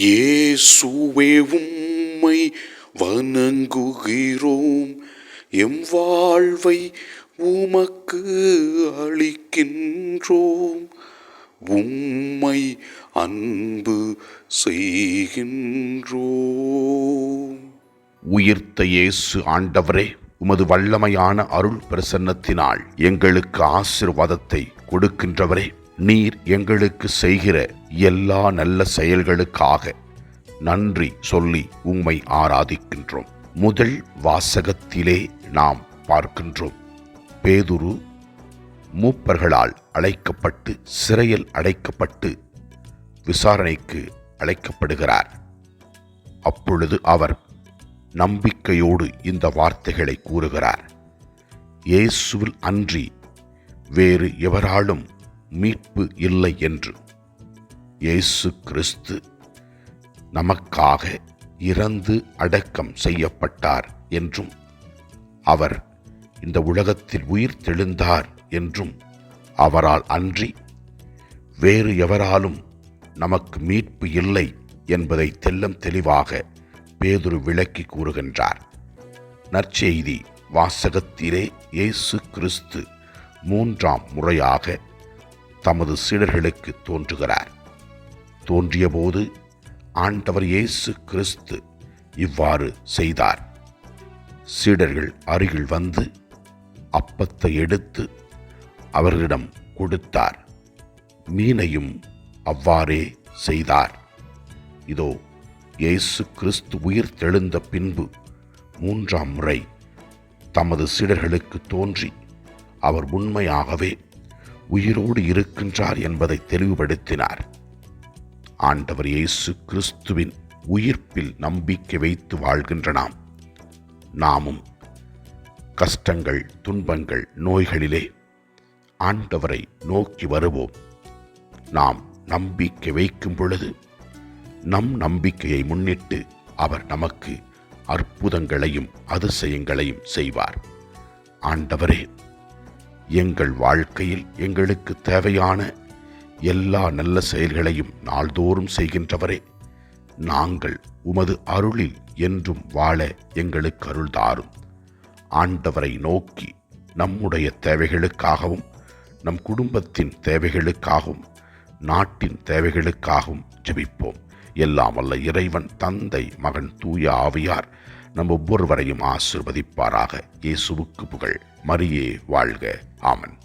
இயேசுவே உம்மை வணங்குகிறோம். எம் வாழ்வை உமக்கு அளிக்கின்றோம். உம்மை அன்பு செய்கின்றோம். உயிர்த்த இயேசு ஆண்டவரே உமது வல்லமையான அருள் பிரசன்னத்தினால் எங்களுக்கு ஆசிர்வாதத்தை கொடுக்கின்றவரே. நீர் எங்களுக்கு செய்கிற எல்லா நல்ல செயல்களுக்காக நன்றி சொல்லி உம்மை ஆராதிக்கின்றோம். முதல் வாசகத்திலே நாம் பார்க்கின்றோம். பேதுரு மூப்பர்களால் அழைக்கப்பட்டு சிறையில் அடைக்கப்பட்டு விசாரணைக்கு அழைக்கப்படுகிறார். அப்பொழுது அவர் நம்பிக்கையோடு இந்த வார்த்தைகளை கூறுகிறார். இயேசுவில் அன்றி வேறு எவராலும் மீட்பு இல்லை என்று. இயேசு கிறிஸ்து நமக்காக இறந்து அடக்கம் செய்யப்பட்டார் என்றும் அவர் இந்த உலகத்தில் உயிர் தெழுந்தார் என்றும் அவரால் அன்றி வேறு எவராலும் நமக்கு மீட்பு இல்லை என்பதை தெல்லம் தெளிவாக பேதுரு விளக்கி கூறுகின்றார். நற்செய்தி வாசகத்திலே இயேசு கிறிஸ்து மூன்றாம் முறையாக தமது சீடர்களுக்கு தோன்றுகிறார். தோன்றியபோது ஆண்டவர் இயேசு கிறிஸ்து இவ்வாறு செய்தார். சீடர்கள் அருகில் வந்து அப்பத்தை எடுத்து அவர்களிடம் கொடுத்தார். மீனையும் அவ்வாறே செய்தார். இதோ இயேசு கிறிஸ்து உயிர் தெழுந்த பின்பு மூன்றாம் முறை தமது சீடர்களுக்கு தோன்றி அவர் உண்மையாகவே உயிரோடு இருக்கின்றார் என்பதை தெளிவுபடுத்தினார். ஆண்டவர் இயேசு கிறிஸ்துவின் உயிர்ப்பில் நம்பிக்கை வைத்து வாழ்கின்ற நாம் நாமும் கஷ்டங்கள் துன்பங்கள் நோய்களிலே ஆண்டவரை நோக்கி வருவோம். நாம் நம்பிக்கை வைக்கும் பொழுது நம் நம்பிக்கையை முன்னிட்டு அவர் நமக்கு அற்புதங்களையும் அதிசயங்களையும் செய்வார். ஆண்டவரே எங்கள் வாழ்க்கையில் எங்களுக்கு தேவையான எல்லா நல்ல செயல்களையும் நாள்தோறும் செய்கின்றவரே நாங்கள் உமது அருளில் என்றும் வாழ எங்களுக்கு அருள் தாரும். ஆண்டவரை நோக்கி நம்முடைய தேவைகளுக்காகவும் நம் குடும்பத்தின் தேவைகளுக்காகவும் நாட்டின் தேவைகளுக்காகவும் ஜெபிப்போம். எல்லாம் வல்ல இறைவன் தந்தை மகன் தூய ஆவியார் நம் ஒவ்வொருவரையும் ஆசிர்வதிப்பாராக. இயேசுவுக்கு புகழ். மரியே வாழ்க. ஆமன்.